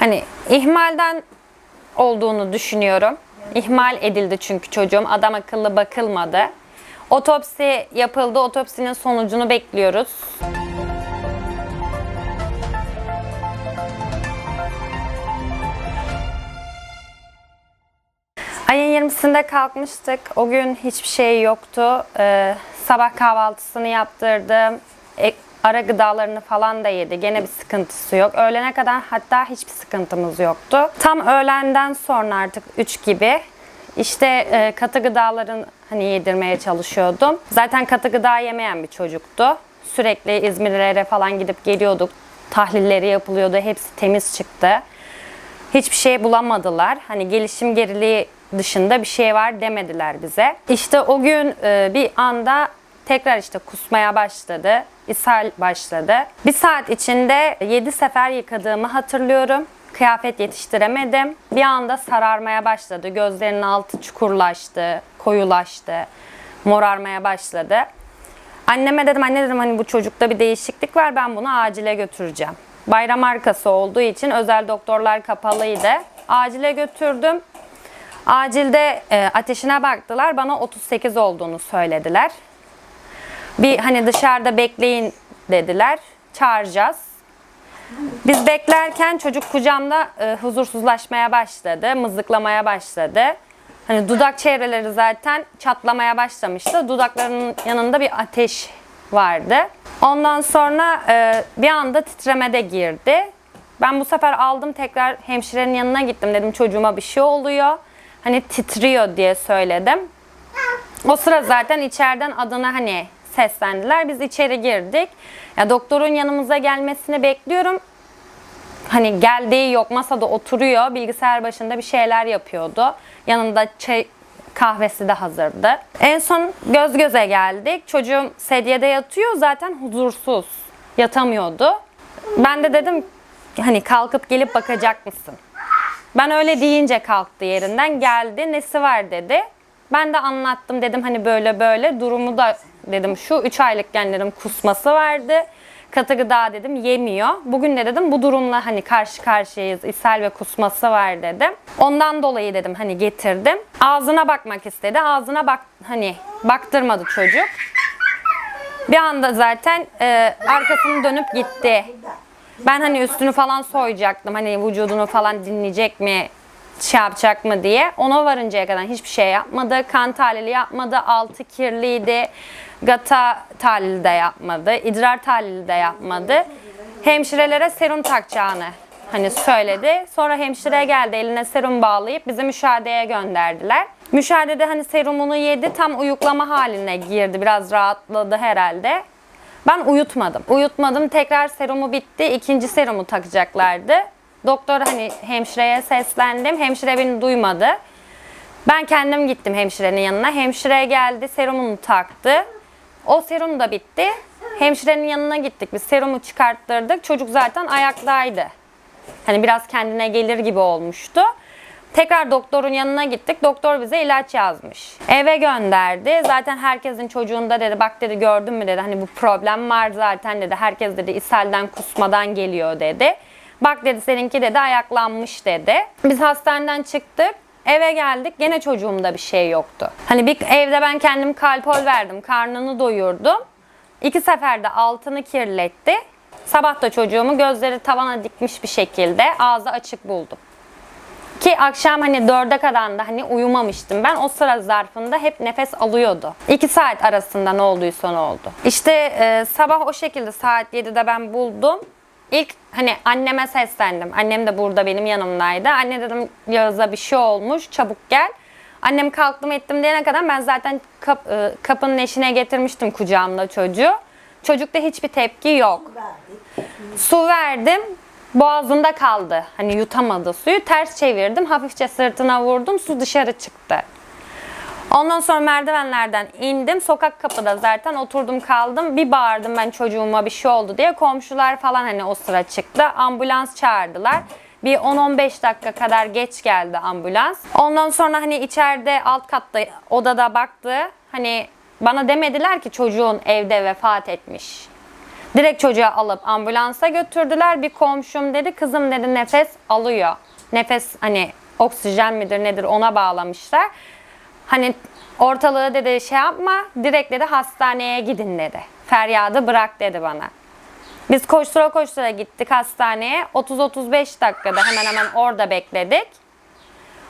Hani ihmalden olduğunu düşünüyorum. İhmal edildi çünkü çocuğum. Adam akıllı bakılmadı. Otopsi yapıldı. Otopsinin sonucunu bekliyoruz. Ayın 20'sinde kalkmıştık. O gün hiçbir şey yoktu. Ee, sabah kahvaltısını yaptırdım. E, ara gıdalarını falan da yedi. Gene bir sıkıntısı yok. Öğlene kadar hatta hiçbir sıkıntımız yoktu. Tam öğlenden sonra artık 3 gibi işte e, katı gıdaların hani yedirmeye çalışıyordum. Zaten katı gıda yemeyen bir çocuktu. Sürekli İzmirlere falan gidip geliyorduk. Tahlilleri yapılıyordu. Hepsi temiz çıktı hiçbir şey bulamadılar. Hani gelişim geriliği dışında bir şey var demediler bize. İşte o gün e, bir anda tekrar işte kusmaya başladı. ishal başladı. Bir saat içinde 7 sefer yıkadığımı hatırlıyorum. Kıyafet yetiştiremedim. Bir anda sararmaya başladı. Gözlerinin altı çukurlaştı, koyulaştı, morarmaya başladı. Anneme dedim anne dedim hani bu çocukta bir değişiklik var ben bunu acile götüreceğim. Bayram arkası olduğu için özel doktorlar kapalıydı. Acile götürdüm. Acilde e, ateşine baktılar. Bana 38 olduğunu söylediler. Bir hani dışarıda bekleyin dediler. Çağıracağız. Biz beklerken çocuk kucağımda e, huzursuzlaşmaya başladı, mızıklamaya başladı. Hani dudak çevreleri zaten çatlamaya başlamıştı. Dudaklarının yanında bir ateş vardı. Ondan sonra e, bir anda titreme de girdi. Ben bu sefer aldım tekrar hemşirenin yanına gittim. Dedim çocuğuma bir şey oluyor. Hani titriyor diye söyledim. O sıra zaten içeriden adına hani seslendiler. Biz içeri girdik. Ya doktorun yanımıza gelmesini bekliyorum. Hani geldiği yok masada oturuyor. Bilgisayar başında bir şeyler yapıyordu. Yanında çay kahvesi de hazırdı. En son göz göze geldik. Çocuğum sedyede yatıyor zaten huzursuz. Yatamıyordu. Ben de dedim hani kalkıp gelip bakacak mısın? Ben öyle deyince kalktı yerinden geldi. Nesi var dedi. Ben de anlattım dedim hani böyle böyle durumu da dedim şu 3 aylıkken dedim kusması vardı. Katı gıda dedim yemiyor. Bugün de dedim bu durumla hani karşı karşıyayız. ishal ve kusması var dedim. Ondan dolayı dedim hani getirdim. Ağzına bakmak istedi. Ağzına bak hani baktırmadı çocuk. Bir anda zaten e, arkasını dönüp gitti. Ben hani üstünü falan soyacaktım. Hani vücudunu falan dinleyecek mi, şey yapacak mı diye. Ona varıncaya kadar hiçbir şey yapmadı. Kan tahlili yapmadı. Altı kirliydi. Gata tahlili de yapmadı. idrar tahlili de yapmadı. Hemşirelere serum takacağını hani söyledi. Sonra hemşire geldi eline serum bağlayıp bizi müşahedeye gönderdiler. Müşahedede hani serumunu yedi tam uyuklama haline girdi. Biraz rahatladı herhalde. Ben uyutmadım. Uyutmadım. Tekrar serumu bitti. İkinci serumu takacaklardı. Doktor hani hemşireye seslendim. Hemşire beni duymadı. Ben kendim gittim hemşirenin yanına. Hemşire geldi, serumunu taktı. O serum da bitti. Hemşirenin yanına gittik. Biz serumu çıkarttırdık. Çocuk zaten ayaktaydı. Hani biraz kendine gelir gibi olmuştu. Tekrar doktorun yanına gittik. Doktor bize ilaç yazmış. Eve gönderdi. Zaten herkesin çocuğunda dedi bak dedi gördün mü dedi hani bu problem var zaten dedi. Herkes dedi ishalden kusmadan geliyor dedi. Bak dedi seninki dedi ayaklanmış dedi. Biz hastaneden çıktık. Eve geldik gene çocuğumda bir şey yoktu. Hani bir evde ben kendim kalpol verdim. Karnını doyurdum. İki seferde altını kirletti. Sabah da çocuğumu gözleri tavana dikmiş bir şekilde ağzı açık buldum. Ki akşam hani dörde kadar da hani uyumamıştım. Ben o sıra zarfında hep nefes alıyordu. İki saat arasında ne olduysa ne oldu. İşte e, sabah o şekilde saat 7'de ben buldum. İlk hani anneme seslendim. Annem de burada benim yanımdaydı. Anne dedim Yağız'a bir şey olmuş çabuk gel. Annem kalktım ettim diyene kadar ben zaten kap, e, kapının eşine getirmiştim kucağımda çocuğu. Çocukta hiçbir tepki yok. Su verdim. Boğazında kaldı. Hani yutamadı suyu. Ters çevirdim. Hafifçe sırtına vurdum. Su dışarı çıktı. Ondan sonra merdivenlerden indim. Sokak kapıda zaten oturdum kaldım. Bir bağırdım ben çocuğuma bir şey oldu diye. Komşular falan hani o sıra çıktı. Ambulans çağırdılar. Bir 10-15 dakika kadar geç geldi ambulans. Ondan sonra hani içeride alt katta odada baktı. Hani bana demediler ki çocuğun evde vefat etmiş. Direkt çocuğu alıp ambulansa götürdüler. Bir komşum dedi kızım dedi nefes alıyor. Nefes hani oksijen midir nedir ona bağlamışlar. Hani ortalığı dedi şey yapma direkt dedi hastaneye gidin dedi. Feryadı bırak dedi bana. Biz koştura koştura gittik hastaneye. 30-35 dakikada hemen hemen orada bekledik.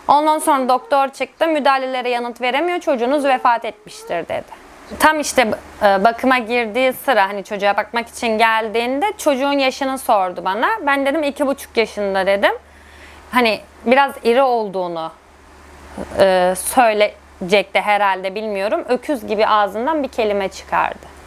Ondan sonra doktor çıktı. Müdahalelere yanıt veremiyor. Çocuğunuz vefat etmiştir dedi. Tam işte e, bakıma girdiği sıra hani çocuğa bakmak için geldiğinde çocuğun yaşını sordu bana. Ben dedim iki buçuk yaşında dedim. Hani biraz iri olduğunu e, söyleyecekti herhalde bilmiyorum. Öküz gibi ağzından bir kelime çıkardı.